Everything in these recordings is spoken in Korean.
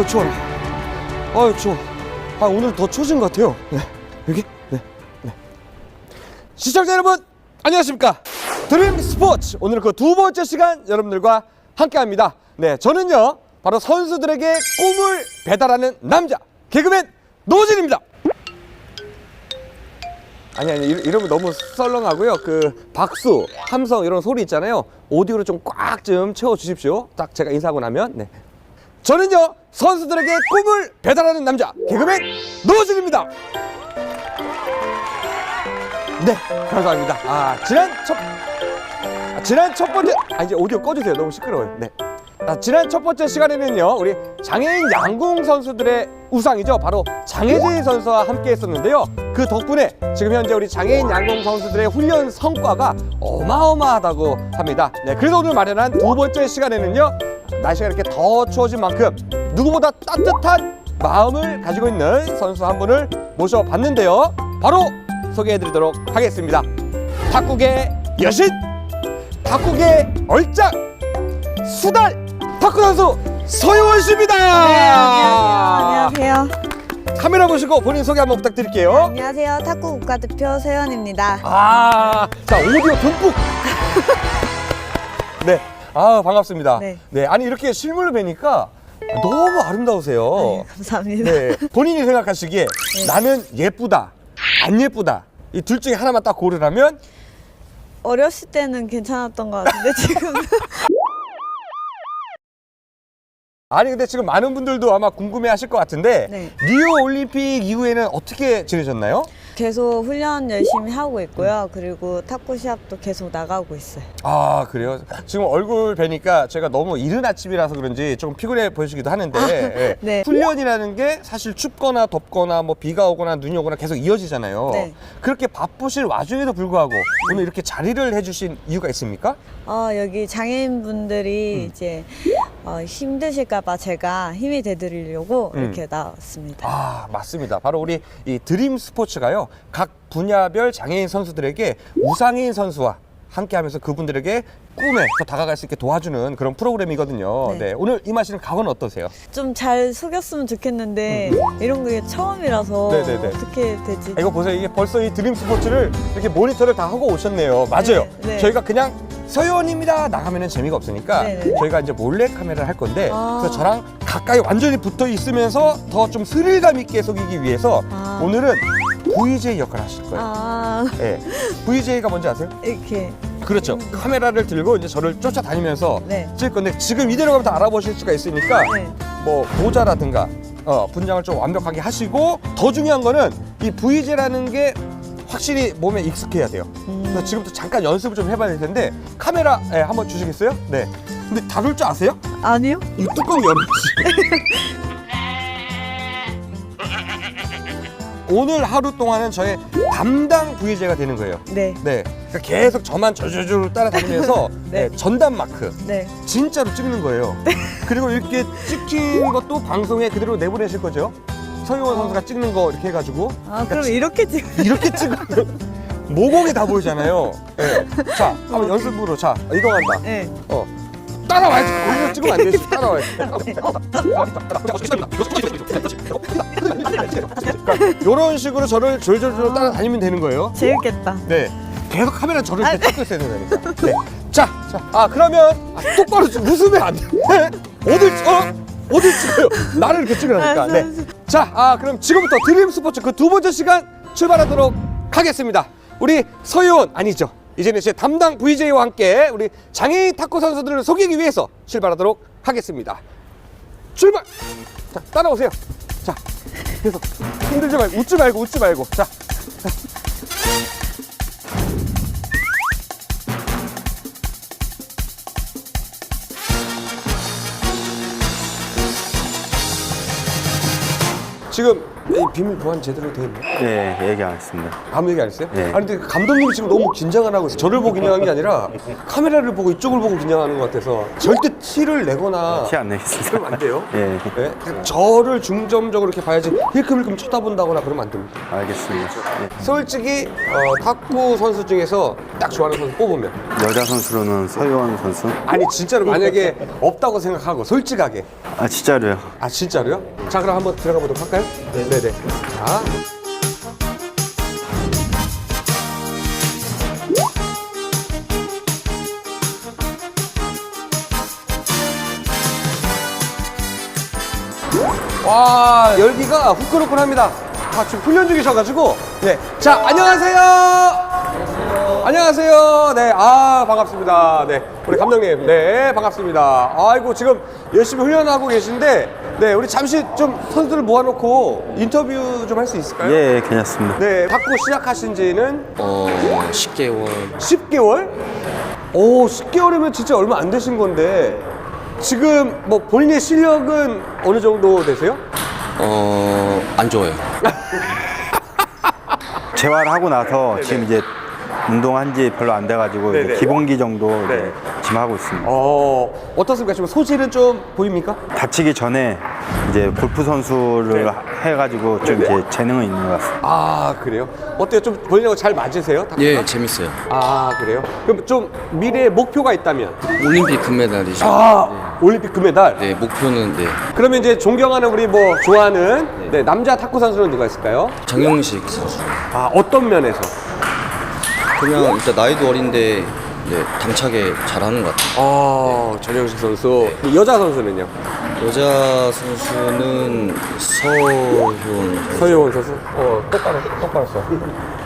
아유 추워라. 아유 추워. 아 오늘 더 추워진 것 같아요. 네 여기 네 네. 시청자 여러분 안녕하십니까? 드림 스포츠 오늘 그 두 번째 시간 여러분들과 함께합니다. 네 저는요 바로 선수들에게 꿈을 배달하는 남자 개그맨 노진입니다. 아니 아니 이러- 이러면 너무 썰렁하고요. 그 박수, 함성 이런 소리 있잖아요. 오디오로 좀 꽉 좀 채워 주십시오. 딱 제가 인사하고 나면 네. 저는요 선수들에게 꿈을 배달하는 남자 개그맨 노진입니다. 네 감사합니다. 아 지난 첫 아, 지난 첫 번째 아 이제 오디오 꺼주세요. 너무 시끄러워요. 네. 아, 지난 첫 번째 시간에는요 우리 장애인 양궁 선수들의 우상이죠 바로 장혜진 선수와 함께 했었는데요 그 덕분에 지금 현재 우리 장애인 양궁 선수들의 훈련 성과가 어마어마하다고 합니다 네 그래서 오늘 마련한 두 번째 시간에는요 날씨가 이렇게 더 추워진 만큼 누구보다 따뜻한 마음을 가지고 있는 선수 한 분을 모셔봤는데요 바로 소개해드리도록 하겠습니다 탁구계 여신 탁구계 얼짱 수달 탁구 선수 서효원 씨입니다. 안녕하세요. 카메라 보시고 본인 소개 한번 부탁드릴게요. 안녕하세요. 탁구 국가대표 세연입니다. 아, 자 오디오 듬뿍. 네, 아 반갑습니다. 네. 네, 아니 이렇게 실물을 뵈니까 너무 아름다우세요. 네, 감사합니다. 네, 본인이 생각하시기에 나는 예쁘다, 안 예쁘다 이 둘 중에 하나만 딱 고르라면 어렸을 때는 괜찮았던 것 같은데 지금 아니 근데 지금 많은 분들도 아마 궁금해하실 것 같은데 네. 리우 올림픽 이후에는 어떻게 지내셨나요? 계속 훈련 열심히 하고 있고요. 그리고 탁구 시합도 계속 나가고 있어요. 아 그래요? 지금 얼굴 뵈니까 제가 너무 이른 아침이라서 그런지 좀 피곤해 보이시기도 하는데 예. 네. 훈련이라는 게 사실 춥거나 덥거나 뭐 비가 오거나 눈이 오거나 계속 이어지잖아요. 네. 그렇게 바쁘실 와중에도 불구하고 오늘 이렇게 자리를 해주신 이유가 있습니까? 어, 여기 장애인분들이 이제 어, 힘드실까봐 제가 힘이 돼드리려고 음. 이렇게 나왔습니다. 아 맞습니다. 바로 우리 이 드림 스포츠가요 각 분야별 장애인 선수들에게 우상인 선수와 함께 하면서 그분들에게 꿈에 더 다가갈 수 있게 도와주는 그런 프로그램이거든요. 네. 네. 오늘 임하시는 각오는 어떠세요? 좀 잘 속였으면 좋겠는데 이런 게 처음이라서 음. 네네네. 어떻게 되지? 아, 이거 보세요. 이게 벌써 이 드림 스포츠를 이렇게 모니터를 다 하고 오셨네요. 맞아요. 네, 네. 저희가 그냥 서요원입니다 나가면은 재미가 없으니까 네, 네. 저희가 이제 몰래 카메라를 할 건데 아. 그래서 저랑 가까이 완전히 붙어 있으면서 더 좀 스릴감 있게 속이기 위해서 아. 오늘은 VJ 역할을 하실 거예요. 아 네. VJ가 뭔지 아세요? 이렇게 그렇죠. 카메라를 들고 이제 저를 쫓아다니면서 네. 찍을 건데 지금 이대로 가면 다 알아보실 수가 있으니까 네. 뭐 모자라든가 어, 분장을 좀 완벽하게 하시고 더 중요한 거는 이 VJ라는 게 확실히 몸에 익숙해야 돼요. 음. 그래서 지금부터 잠깐 연습을 좀 해봐야 될 텐데 카메라 예, 한번 주시겠어요? 네. 근데 다룰 줄 아세요? 아니요? 이 뚜껑 열어주세요. 오늘 하루 동안은 저의 담당 VJ가 되는 거예요. 네. 네. 그러니까 계속 저만 저저저 따라다니면서 네. 네, 전담 마크 네. 진짜로 찍는 거예요. 그리고 이렇게 찍힌 것도 방송에 그대로 내보내실 거죠? 서유원 선수가 찍는 거 이렇게 해가지고 아 그럼 이렇게 지금 이렇게 찍으면 모공이 다 보이잖아요. 네. 자, 한번 연습으로 자 이동한다. 네. 어. 따라와야지. 거기서 찍으면 안 되지. 따라와야지. 그러니까 이런 식으로 저를 졸졸졸 따라다니면 되는 거예요. 재밌겠다. 네. 계속 카메라 저를 아, 이렇게 찍고 있어야 거니까. 네. 자, 자, 아 그러면 아, 똑바로 좀 웃으면 안 돼. 네? 어딜 찍- 어? 어딜 찍어요? 나를 이렇게 찍으라니까. 네. 자, 아 그럼 지금부터 드림 스포츠 그 두 번째 시간 출발하도록 하겠습니다. 우리 서유원 아니죠. 이제는 제 담당 VJ와 함께 우리 장애인 탁구 선수들을 속이기 위해서 출발하도록 하겠습니다. 출발! 자, 따라오세요. 자, 계속 힘들지 말고 웃지 말고 웃지 말고. 자, 지금 이 비밀 보안 제대로 돼 있나요? 예, 얘기 안 했습니다. 아무 얘기 안 했어요? 예. 아니 근데 감독님이 지금 너무 긴장을 하고 있어요. 저를 보고 긴장한 게 아니라 카메라를 보고 이쪽을 보고 긴장하는 것 같아서 절대 티를 내거나 티 안 내겠습니다. 그러면 안 돼요. 예, 네? 저를 중점적으로 이렇게 봐야지 힐끔힐끔 쳐다본다거나 그러면 안 됩니다. 알겠습니다. 예. 솔직히 어, 탁구 선수 중에서 딱 좋아하는 선수 뽑으면 여자 선수로는 서유원 선수. 아니 진짜로 만약에 없다고 생각하고 솔직하게 아, 진짜로요. 아 진짜로요? 자 그럼 한번 들어가 보도록 할까요? 네네 자 와 열기가 후끈후끈합니다. 아 지금 훈련 중이셔가지고 네. 자 안녕하세요. 안녕하세요. 네, 아 반갑습니다. 네, 우리 감독님, 네 반갑습니다. 아이고 지금 열심히 훈련하고 계신데, 네 우리 잠시 좀 선수들 모아놓고 인터뷰 좀 할 수 있을까요? 예, 괜찮습니다. 네, 탁구 시작하신지는 어, 10개월 10개월? 오, 10개월이면 진짜 얼마 안 되신 건데 지금 뭐 본인의 실력은 어느 정도 되세요? 어, 안 좋아요. 재활하고 나서 지금 이제 운동한 지 별로 안 돼가지고 이제 네네. 기본기 정도 이제 네. 지금 하고 있습니다. 어, 어떻습니까? 지금 소질은 좀 보입니까? 다치기 전에 이제 골프 선수를 네. 해가지고 좀 네네. 이제 재능은 있는 것 같습니다. 아, 그래요? 어때요? 좀 본인하고 잘 맞으세요? 탁구가? 예, 재밌어요. 아 그래요? 그럼 좀 미래의 목표가 있다면 올림픽 금메달이죠. 아 올림픽 금메달 네, 목표는 네. 그러면 이제 존경하는 우리 뭐 좋아하는 네, 남자 탁구 선수는 누가 있을까요? 장영식 선수. 아 어떤 면에서? 그냥 일단 나이도 어린데 네, 당차게 잘하는 것 같아요. 아 전영식 선수 여자 선수는요? 여자 선수는 선수. 서효원 선수? 어 똑바로 똑바로 써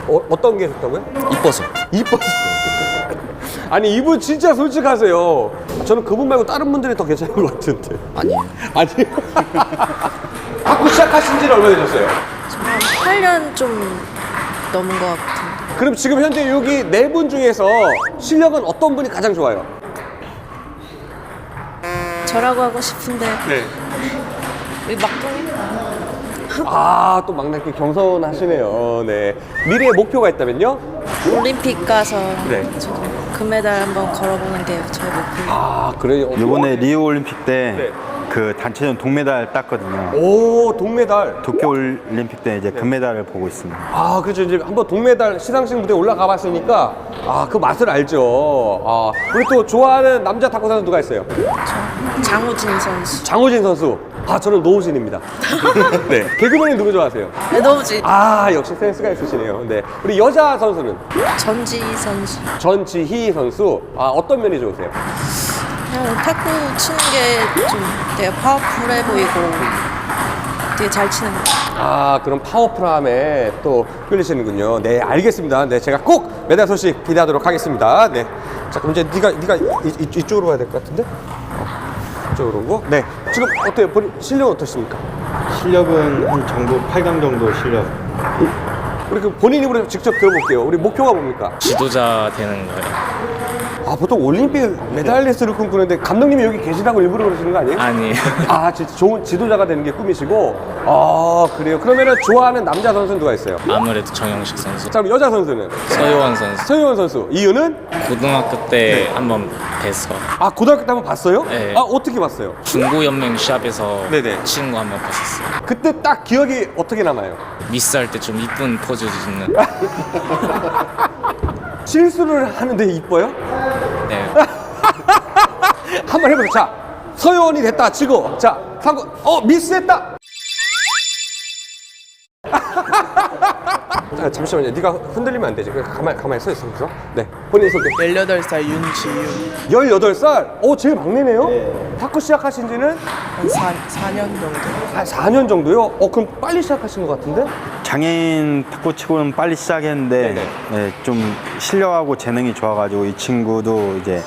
어, 어떤 게 좋다고요? 이뻐서. 이뻐서 아니 이분 진짜 솔직하세요 저는 그분 말고 다른 분들이 더 괜찮은 것 같은데 아니에요. 아니 탁구 시작하신 지는 얼마 되셨어요? 8년 좀 넘은 것 같은데. 그럼 지금 현재 여기 네 분 중에서 실력은 어떤 분이 가장 좋아요? 저라고 하고 싶은데 네. 우리 막둥이 아, 또 막나게 경선하시네요. 네. 미래의 목표가 있다면요? 올림픽 가서 네. 저도 금메달 한번 걸어보는 게 저의 목표예요. 아, 그래요? 이번에 리우 올림픽 네. 때그 단체전 동메달 땄거든요. 오, 동메달. 도쿄 올림픽 때 이제 금메달을 보고 있습니다. 아, 그렇죠. 이제 한번 동메달 시상식 무대에 올라가 봤으니까, 아, 그 맛을 알죠. 아, 우리 또 좋아하는 남자 탁구 선수 누가 있어요? 장우진 선수. 장호진 선수. 아, 저는 노우진입니다. 네. 개그맨이 누구 좋아하세요? 네, 너무지. 아, 역시 센스가 있으시네요. 네. 우리 여자 선수는? 전지희 선수. 전지희 선수. 아, 어떤 면이 좋으세요? 그냥 탁구 치는 게 좀 되게 파워풀해 보이고 되게 잘 치는 것 같아요. 아 그럼 파워풀함에 또 끌리시는군요. 네 알겠습니다. 네 제가 꼭 메달 소식 기대하도록 하겠습니다. 네. 자 그럼 이제 네가 네가 이, 이, 이쪽으로 가야 될 것 같은데. 어, 이쪽으로 오고. 네. 지금 어때요? 본인 실력 은 어떠십니까? 실력은 한 정도 8강 정도 실력. 우리 그 본인 입으로 직접 들어볼게요. 우리 목표가 뭡니까? 지도자 되는 거예요. 아 보통 올림픽 메달리스트를 꿈꾸는데 감독님이 여기 계시다고 일부러 그러시는 거 아니에요? 아니에요. 아 진짜 좋은 지도자가 되는 게 꿈이시고. 아 그래요. 그러면은 좋아하는 남자 선수는 누가 있어요? 아무래도 정영식 선수, 자 그럼 여자 선수는 서효원 선수. 서유원 선수. 이유는 고등학교 때 한번 뵈서 아 고등학교 때 한번 봤어요? 네. 아 어떻게 봤어요? 중고 연맹 샵에서 네네. 치는 거 한번 봤었어요. 그때 딱 기억이 어떻게 남아요? 미스할 때 좀 이쁜 포즈 짓는. 실수를 하는데 이뻐요? 네. 한번 해보세요. 자 서유원이 됐다 치고 자 상고 어 미스했다. 자, 잠시만요. 네가 흔들리면 안 되지. 그냥 가만히 가만히 서 있어. 그죠? 네. 본인 소개. 18살 윤지윤 18살? 오, 제일 막내네요? 탁구 시작하신 지는 한 4, 4년 정도 한 4년 정도요? 어, 그럼 빨리 시작하신 것 같은데? 장애인 탁구 치고는 빨리 시작했는데 네네. 예, 좀 실력하고 재능이 좋아가지고 이 친구도 이제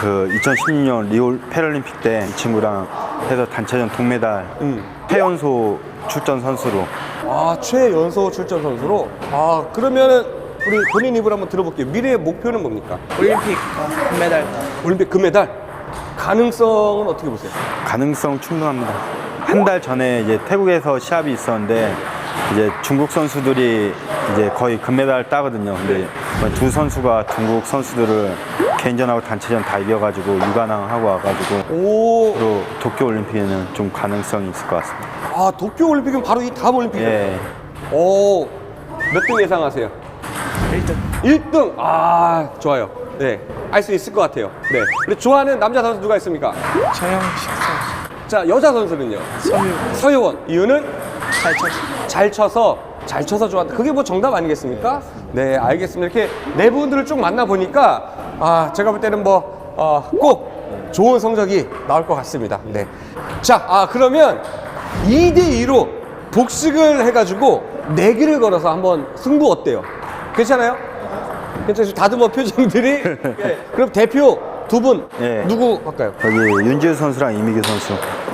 그 2016년 리오 패럴림픽 때 이 친구랑 해서 단체전 동메달 음. 최연소 출전 선수로 아, 최연소 출전 선수로? 아, 그러면은 우리 본인 입으로 한번 들어볼게요. 미래의 목표는 뭡니까? 올림픽 금메달 올림픽 금메달? 가능성은 어떻게 보세요? 가능성 충분합니다. 한 달 전에 이제 태국에서 시합이 있었는데 이제 중국 선수들이 이제 거의 금메달 따거든요. 근데 두 선수가 중국 선수들을 개인전하고 단체전 다 이겨가지고 유관왕하고 와가지고 오, 도쿄 올림픽에는 좀 가능성이 있을 것 같습니다. 아 도쿄 올림픽은 바로 이 다음 올림픽이에요. 예. 오, 몇 등 예상하세요? 1등. 1등. 아, 좋아요. 네, 알 수 있을 것 같아요. 네. 우리 좋아하는 남자 선수 누가 있습니까? 차영식 선수. 자, 여자 선수는요? 서유. 서효원. 이유는 잘 쳤어. 잘 쳐서 잘 쳐서 좋아한다. 그게 뭐 정답 아니겠습니까? 네, 알겠습니다. 이렇게 네 분들을 쭉 만나 보니까 아, 제가 볼 때는 뭐 어, 꼭 좋은 성적이 나올 것 같습니다. 네. 자, 아 그러면 2대 2로 복식을 해가지고 내기를 걸어서 한번 승부 어때요? 괜찮아요? 괜찮아요? 다듬어 표정들이. 예. 그럼 대표 두분 예. 누구 할까요? 여기 윤지우 선수랑 이미규 선수.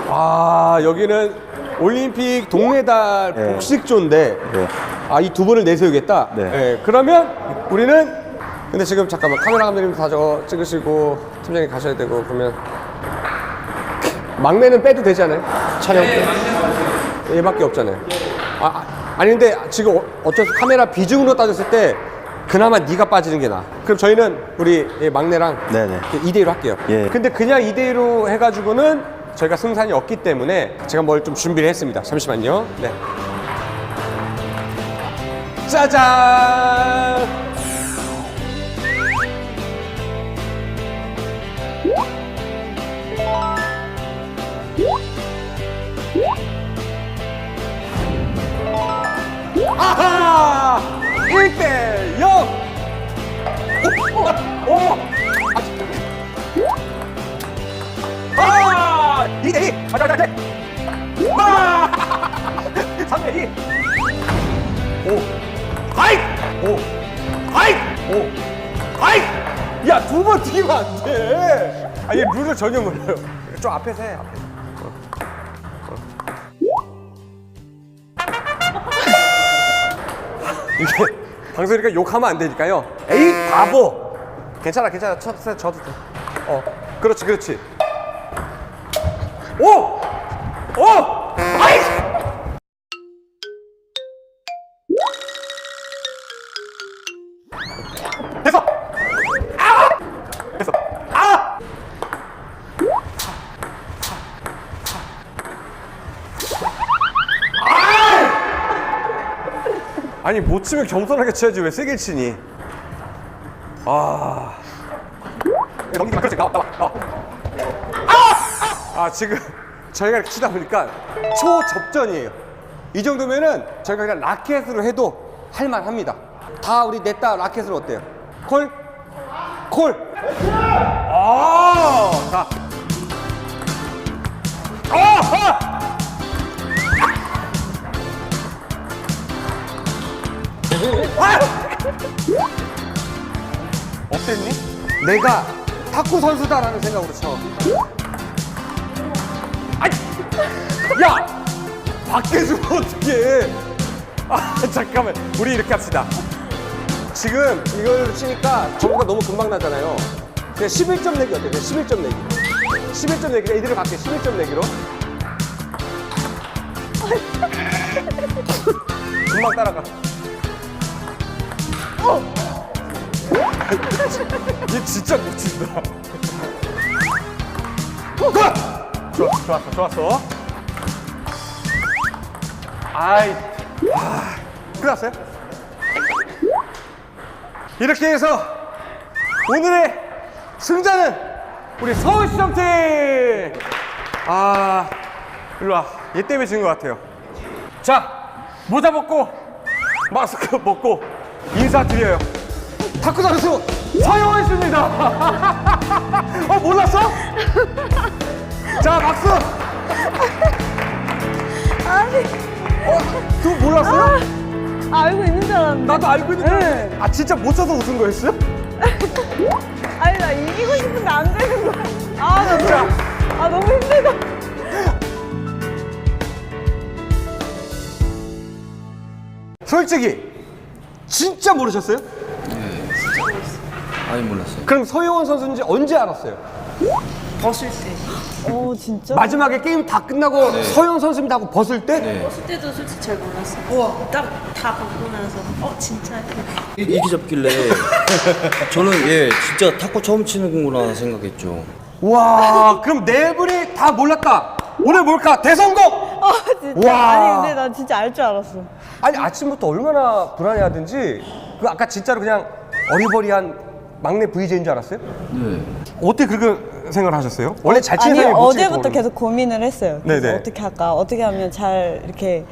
아 여기는 올림픽 동메달 네. 복식조인데 네. 아이 두 분을 내세우겠다. 네. 예, 그러면 우리는 근데 지금 잠깐만 카메라 감독님 다 저거 찍으시고 팀장님 가셔야 되고 그러면 막내는 빼도 되잖아요. 촬영 때 얘밖에 없잖아요. 아, 아, 아니 근데 지금 어- 어쩔 수 카메라 비중으로 따졌을 때 그나마 네가 빠지는 게 나아. 그럼 저희는 우리 이 막내랑 네네. 2대 1로 할게요. 예. 근데 그냥 2대 1로 해가지고는 저희가 승산이 없기 때문에 제가 뭘 좀 준비를 했습니다. 잠시만요. 네. 짜잔! 아하! 1대 2대 2! 맞아, 맞아, 맞아! 아! 3대 2! 오! 아이! 오! 아이! 오! 아이! 야, 두번 튀기면 안 돼! 아, 얘 룰을 전혀 몰라요. 좀 앞에서 해, 앞에서. 이게 방송이니까 욕하면 안 되니까요. 에이 바보. 괜찮아 괜찮아 쳐 쳐도 돼. 어 그렇지 그렇지. 오! 오! 아이! 됐어. 아! 됐어. 아! 아니 못 치면 겸손하게 쳐야지 왜 세게 치니? 아. 마. 그렇지. 나와 나와 나와. 아! 아 지금 저희가 이렇게 치다 보니까 초접전이에요. 이 정도면은 저희가 그냥 라켓으로 해도 할만합니다. 다 우리 냈다 라켓으로 어때요? 콜? 콜! 아! 자. 아하! 아! 어땠니? 내가 탁구 선수다라는 생각으로 쳐. 야! 밖에 주면 어떡해. 아, 잠깐만. 우리 이렇게 합시다. 지금 이걸 치니까 점수가 너무 금방 나잖아요. 그냥 11점 내기 어때요? 그냥 11점 내기. 11점 내기. 이대로 갈게. 11점 내기로. 금방 따라가. 얘 진짜 못 친다. 굿! 좋았어, 좋았어, 좋았어. 아이, 아, 끝났어요? 이렇게 해서 오늘의 승자는 우리 서울시정팀! 아, 일로 와. 얘 때문에 진 것 같아요. 자, 모자 벗고, 마스크 벗고, 인사드려요. 탁구 선수 서영원 씨입니다. 어 몰랐어? 자 박수. 아니, 어, 너 몰랐어요? 아, 알고 있는 줄 알았는데. 나도 알고 있는데. 아 진짜 못 쳐서 웃은 거였어요? 아니, 나 이기고 싶은데 안 되는 거야. 아, 나 자. 너무, 아, 너무 힘들다. 솔직히 진짜 모르셨어요? 아예 몰랐어요. 그럼 서영원 선수인지 언제 알았어요? 벗을 때. 어 진짜? 마지막에 게임 다 끝나고 서영 선수입니다 하고 벗을 때 네. 벗을 때도 솔직히 잘 몰랐어요. 딱다 벗고 나서 어 진짜 이- 이기 잡길래 저는 예 진짜 탁구 처음 치는구나 생각했죠. 와 그럼 네 분이 다 몰랐다 오늘 뭘까 대성공 아 진짜. 와. 아니 근데 나 진짜 알 줄 알았어. 아니 아침부터 얼마나 불안해하든지 그 아까 진짜로 그냥 어리버리한 막내 VJ인 줄 알았어요? 네. 어떻게 그렇게 생각을 하셨어요? 원래 잘 치는 아니 사람이 못 치는 어제부터 거거든요. 계속 고민을 했어요. 그래서 네네. 어떻게 할까? 어떻게 하면 잘 이렇게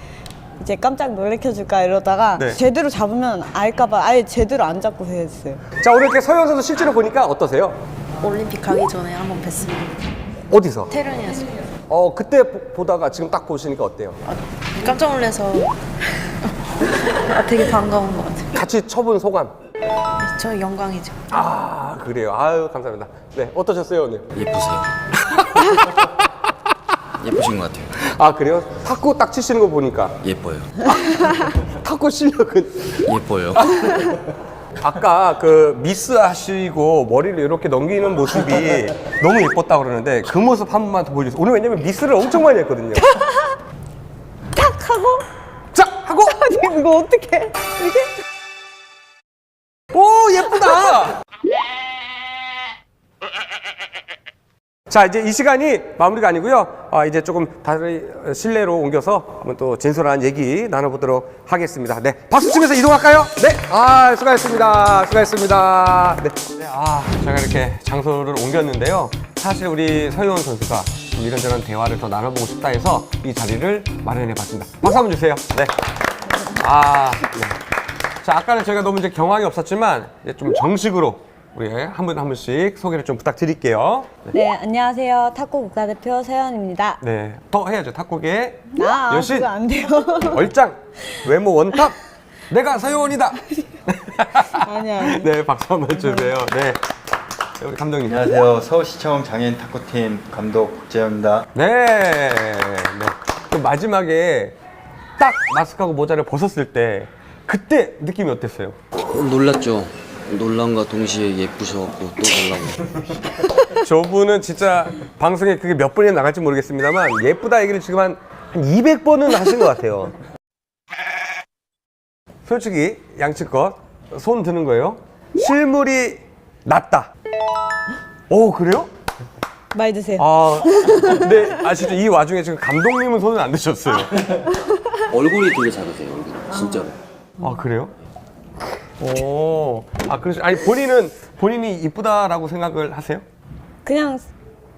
이제 깜짝 놀래켜줄까 이러다가 네. 제대로 잡으면 알까봐 아예 제대로 안 잡고 했어요. 자 오늘 이렇게 서영 선수 실제로 보니까 어떠세요? 올림픽 가기 전에 한번 뵀습니다. 어디서? 테런이었어요. 어 그때 보- 보다가 지금 딱 보시니까 어때요? 깜짝 놀라서 아, 되게 반가운 것 같아요. 같이 쳐본 소감? 저 영광이죠. 아 그래요. 아유 감사합니다. 네 어떠셨어요 오늘? 예쁘세요. 예쁘신 것 같아요. 아 그래요? 탁구 딱 치시는 거 보니까 예뻐요. 탁구 실력은 예뻐요. 아까 그 미스 하시고 머리를 이렇게 넘기는 모습이 너무 예뻤다 그러는데 그 모습 한 번만 더 보여주세요. 오늘 왜냐면 미스를 엄청 많이 했거든요. 딱 하고 자 하고 아니 이거 어떻게 이렇게 자 이제 이 시간이 마무리가 아니고요. 아, 이제 조금 다른 실내로 옮겨서 한번 또 진솔한 얘기 나눠보도록 하겠습니다. 네, 박수 치면서 이동할까요? 네, 아 수고하셨습니다. 수고하셨습니다. 네, 네, 아 제가 이렇게 장소를 옮겼는데요. 사실 우리 서유원 선수가 좀 이런저런 대화를 더 나눠보고 싶다 해서 이 자리를 마련해 봤습니다. 박수 한번 주세요. 네, 아 네. 자, 아까는 저희가 너무 이제 경황이 없었지만 이제 좀 정식으로 우리 한 분 한 분씩 소개를 좀 부탁드릴게요. 네. 네 안녕하세요 탁구 국가대표 서연입니다. 네, 더 해야죠. 탁구계 아 여신 그거 안 돼요. 얼짱 외모 원탑 내가 서효원이다. 아니 아니. 네, 박수 한번 주세요. 네, 네, 우리 감독님. 안녕하세요. 서울시청 장애인 탁구팀 감독 국재현입니다. 네, 네. 그 마지막에 딱 마스크하고 모자를 벗었을 때 그때 느낌이 어땠어요? 어, 놀랐죠. 놀란과 동시에 예쁘셔갖고 또 놀라고. 저분은 진짜 방송에 그게 몇 번이나 나갈지 모르겠습니다만 예쁘다 얘기를 지금 한, 한 200번은 하신 것 같아요. 솔직히 양치껏 손 드는 거예요. 실물이 낫다. 오 그래요? 말 드세요. 아 근데 아 진짜 이 와중에 지금 감독님은 손을 안 드셨어요. 얼굴이 되게 작으세요. 얼굴이 진짜로. 아 그래요? 오, 아 그러시 아니 본인은 본인이 이쁘다라고 생각을 하세요? 그냥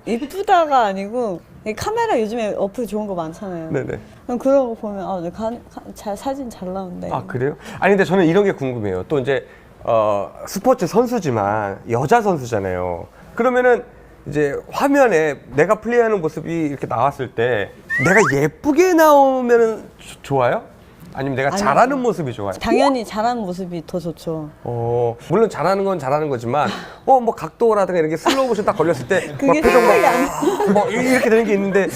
이쁘다가 아니고 이 카메라 요즘에 어플 좋은 거 많잖아요. 네네. 그럼 그런 거 보면 아, 내 가, 가, 잘, 사진 잘 나온다. 아 그래요? 아니 근데 저는 이런 게 궁금해요. 또 이제 어, 스포츠 선수지만 여자 선수잖아요. 그러면은 이제 화면에 내가 플레이하는 모습이 이렇게 나왔을 때 내가 예쁘게 나오면은 조- 좋아요? 아니면 내가 아니요. 잘하는 모습이 좋아요? 당연히 잘하는 모습이 더 좋죠. 어 물론 잘하는 건 잘하는 거지만 어 뭐 각도라든가 이런 게 슬로우 모션 딱 걸렸을 때 막 그게 표정 생각이 막뭐 이렇게 되는 게 있는데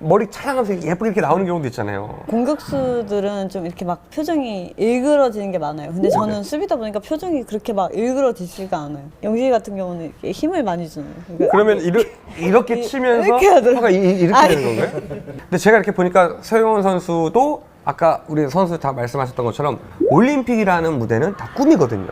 머리 찰랑하면서 예쁘게 이렇게 나오는 경우도 있잖아요. 공격수들은 좀 이렇게 막 표정이 일그러지는 게 많아요. 근데 저는 수비다 보니까 표정이 그렇게 막 일그러지지가 않아요. 영식이 같은 경우는 이렇게 힘을 많이 주잖아요. 그러니까 그러면 이르, 이렇게 이- 치면서 이렇게 하더라고요. 화가 이, 이렇게 아니. 되는 건가요? 근데 제가 이렇게 보니까 서영원 선수도 아까 우리 선수 다 말씀하셨던 것처럼 올림픽이라는 무대는 다 꿈이거든요.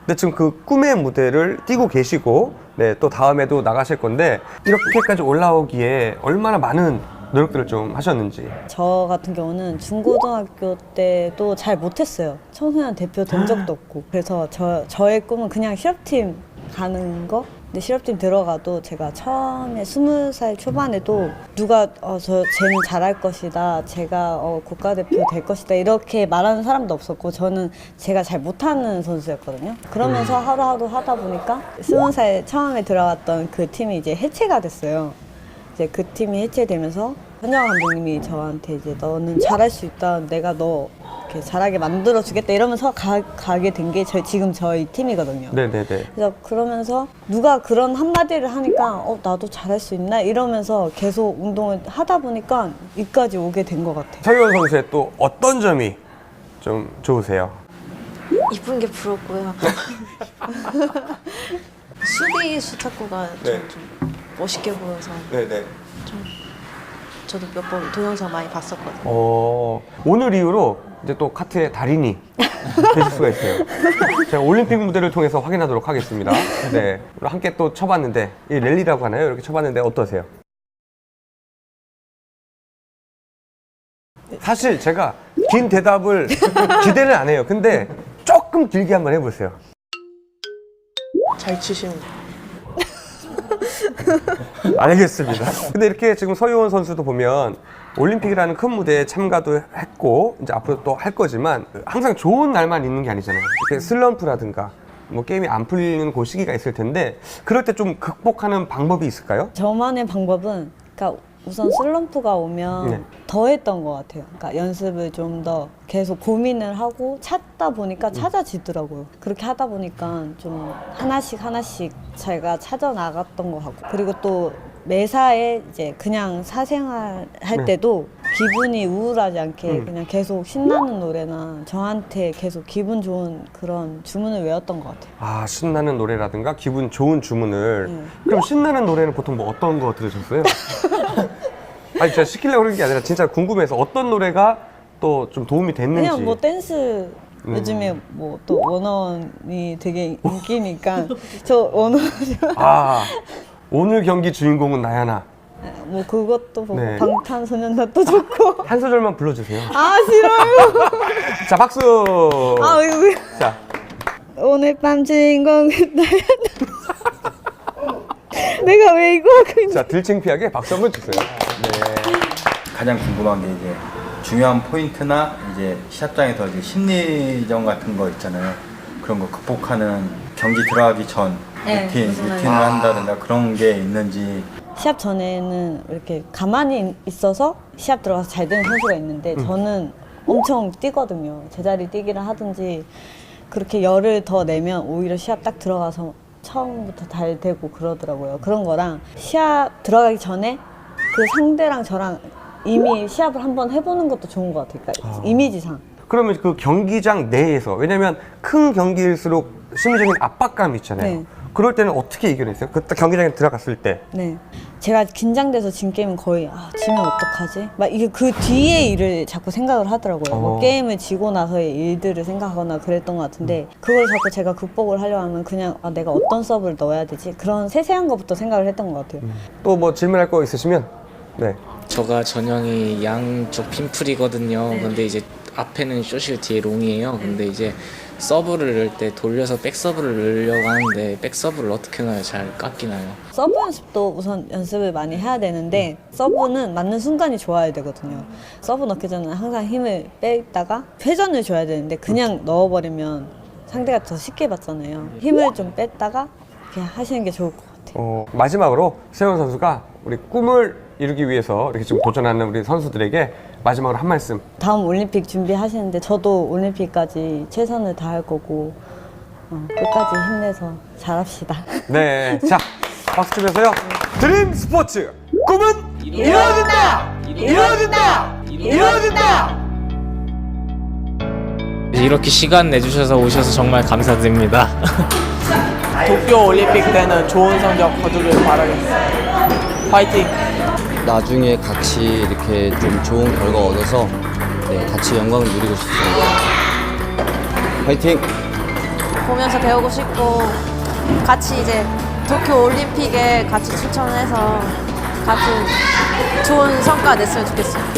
근데 지금 그 꿈의 무대를 뛰고 계시고 네, 또 다음에도 나가실 건데 이렇게까지 올라오기에 얼마나 많은 노력들을 좀 하셨는지. 저 같은 경우는 중고등학교 때도 잘 못했어요. 청소년 대표 된 적도 없고. 그래서 저, 저의 꿈은 그냥 실업팀 가는 거? 근데 실업팀 들어가도 제가 처음에 스무 살 초반에도 누가 어, 저 쟤는 잘할 것이다. 제가 어, 국가대표 될 것이다. 이렇게 말하는 사람도 없었고 저는 제가 잘 못하는 선수였거든요. 그러면서 하루하루 하다 보니까 스무 살 처음에 들어갔던 그 팀이 이제 해체가 됐어요. 이제 그 팀이 해체되면서 현영 감독님이 저한테 이제 너는 잘할 수 있다. 내가 너 이렇게 잘하게 만들어 주겠다 이러면서 가, 가게 된 게 지금 저희 팀이거든요. 네네네. 그래서 그러면서 누가 그런 한마디를 하니까 어 나도 잘할 수 있나 이러면서 계속 운동을 하다 보니까 여기까지 오게 된 것 같아요. 서영원 선수의 또 어떤 점이 좀 좋으세요? 이쁜 게 부럽고요. 수비 수탁구가 네. 좀, 좀 멋있게 보여서 네네. 저도 몇 번 동영상 많이 봤었거든요. 어, 오늘 이후로 이제 또 카트의 달인이 되실 수가 있어요. 제가 올림픽 무대를 통해서 확인하도록 하겠습니다. 네. 함께 또 쳐봤는데, 이 랠리라고 하나요? 이렇게 쳐봤는데 어떠세요? 사실 제가 긴 대답을 기대는 안 해요. 근데 조금 길게 한번 해보세요. 잘 치시는 알겠습니다. 근데 이렇게 지금 서유원 선수도 보면 올림픽이라는 큰 무대에 참가도 했고 이제 앞으로 또 할 거지만 항상 좋은 날만 있는 게 아니잖아요. 이렇게 슬럼프라든가 뭐 게임이 안 풀리는 그 시기가 있을 텐데 그럴 때 좀 극복하는 방법이 있을까요? 저만의 방법은 그러니까 우선 슬럼프가 오면 네. 더 했던 것 같아요. 그러니까 연습을 좀 더 계속 고민을 하고 찾다 보니까 찾아지더라고요. 그렇게 하다 보니까 좀 하나씩 하나씩 제가 찾아 나갔던 것 같고 그리고 또 매사에 이제 그냥 사생활 할 네. 때도 기분이 우울하지 않게 음. 그냥 계속 신나는 노래나 저한테 계속 기분 좋은 그런 주문을 외웠던 것 같아요. 아 신나는 노래라든가 기분 좋은 주문을 음. 그럼 신나는 노래는 보통 뭐 어떤 거 들으셨어요? 아니 제가 시키려고 그런 게 아니라 진짜 궁금해서 어떤 노래가 또 좀 도움이 됐는지 그냥 뭐 댄스 음. 요즘에 뭐 또 원어원이 되게 인기니까 저 원어원 아 오늘 경기 주인공은 나야나 뭐 그것도 보고 네. 방탄소년단도 좋고 한 소절만 불러주세요. 아 싫어요 자 박수. 아 이거 자 오늘 밤 주인공은 나야 내가 왜 이거 하고 있지 자 들창피하게 박수 한번 주세요. 네. 가장 궁금한 게 이제 중요한 포인트나 이제 시합장에서 이제 심리전 같은 거 있잖아요. 그런 거 극복하는 경기 들어가기 전 네, 루틴, 무슨 루틴을 말인지. 한다든가 그런 게 있는지 시합 전에는 이렇게 가만히 있어서 시합 들어가서 잘 되는 선수가 있는데 저는 엄청 뛰거든요. 제자리 뛰기를 하든지 그렇게 열을 더 내면 오히려 시합 딱 들어가서 처음부터 잘 되고 그러더라고요. 그런 거랑 시합 들어가기 전에 그 상대랑 저랑 이미 시합을 한번 해보는 것도 좋은 것 같아요. 그러니까 이미지상. 그러면 그 경기장 내에서 왜냐면 큰 경기일수록 심리적인 압박감이 있잖아요. 네. 그럴 때는 어떻게 이겨냈어요? 그때 경기장에 들어갔을 때. 네. 제가 긴장돼서 진 게임은 거의 아, 지면 어떡하지? 막 이게 그 뒤에 일을 자꾸 생각을 하더라고요. 뭐 어. 게임을 지고 나서의 일들을 생각하거나 그랬던 것 같은데 그걸 자꾸 제가 극복을 하려 하면 그냥 아, 내가 어떤 서브를 넣어야 되지? 그런 세세한 것부터 생각을 했던 것 같아요. 또 뭐 질문할 거 있으시면 네. 저가 전형이 양쪽 핀풀이거든요. 근데 이제 앞에는 쇼실 뒤에 롱이에요. 근데 이제 서브를 넣을 때 돌려서 백서브를 넣으려고 하는데 백서브를 어떻게 넣어야 잘 깎이나요? 서브 연습도 우선 연습을 많이 해야 되는데 서브는 맞는 순간이 좋아야 되거든요. 서브 넣기 전에 항상 힘을 빼다가 회전을 줘야 되는데 그냥 넣어버리면 상대가 더 쉽게 받잖아요. 힘을 좀 뺐다가 이렇게 하시는 게 좋을 것 같아요. 어, 마지막으로 세원 선수가 우리 꿈을 이루기 위해서 이렇게 지금 도전하는 우리 선수들에게 마지막으로 한 말씀. 다음 올림픽 준비하시는데 저도 올림픽까지 최선을 다할 거고 어, 끝까지 힘내서 잘합시다. 네. 자, 박수 치면서요. 드림 스포츠 꿈은 이루어진다! 이루어진다! 이루어진다! 이렇게 시간 내주셔서 오셔서 정말 감사드립니다. 도쿄 올림픽 때는 좋은 성적 거두길 바라겠습니다. 화이팅! 나중에 같이 이렇게 좀 좋은 결과 얻어서 네, 같이 영광을 누리고 싶습니다. 화이팅! 보면서 배우고 싶고 같이 이제 도쿄 올림픽에 같이 추천해서 같이 좋은 성과 냈으면 좋겠어요.